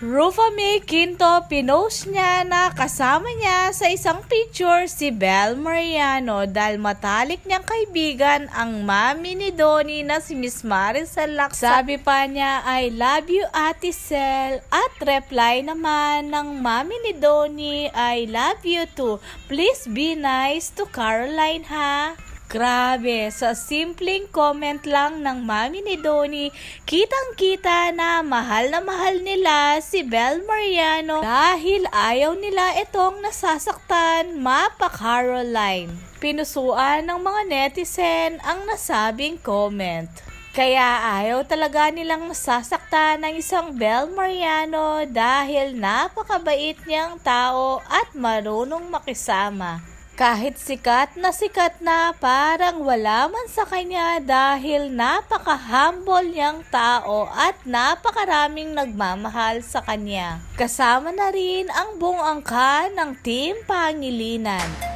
Rufa May Quinto, pinost niya na kasama niya sa isang picture si Bel Mariano dahil matalik niyang kaibigan ang mami ni Donnie na si Miss Maricel Laksa. Sabi pa niya, I love you Ate Sel. At reply naman ng mami ni Donnie, I love you too. Please be nice to Caroline ha. Grabe, sa simpleng comment lang ng mami ni Donnie, kitang-kita na mahal na mahal nila si Bel Mariano dahil ayaw nila itong nasasaktan mapa Caroline. Pinusuan ng mga netizen ang nasabing comment. Kaya ayaw talaga nilang nasasaktan ng isang Bel Mariano dahil napakabait niyang tao at marunong makisama. Kahit sikat na sikat na parang wala man sa kanya dahil napaka-humble niyang tao at napakaraming nagmamahal sa kanya. Kasama na rin ang buong angka ng Team Pangilinan.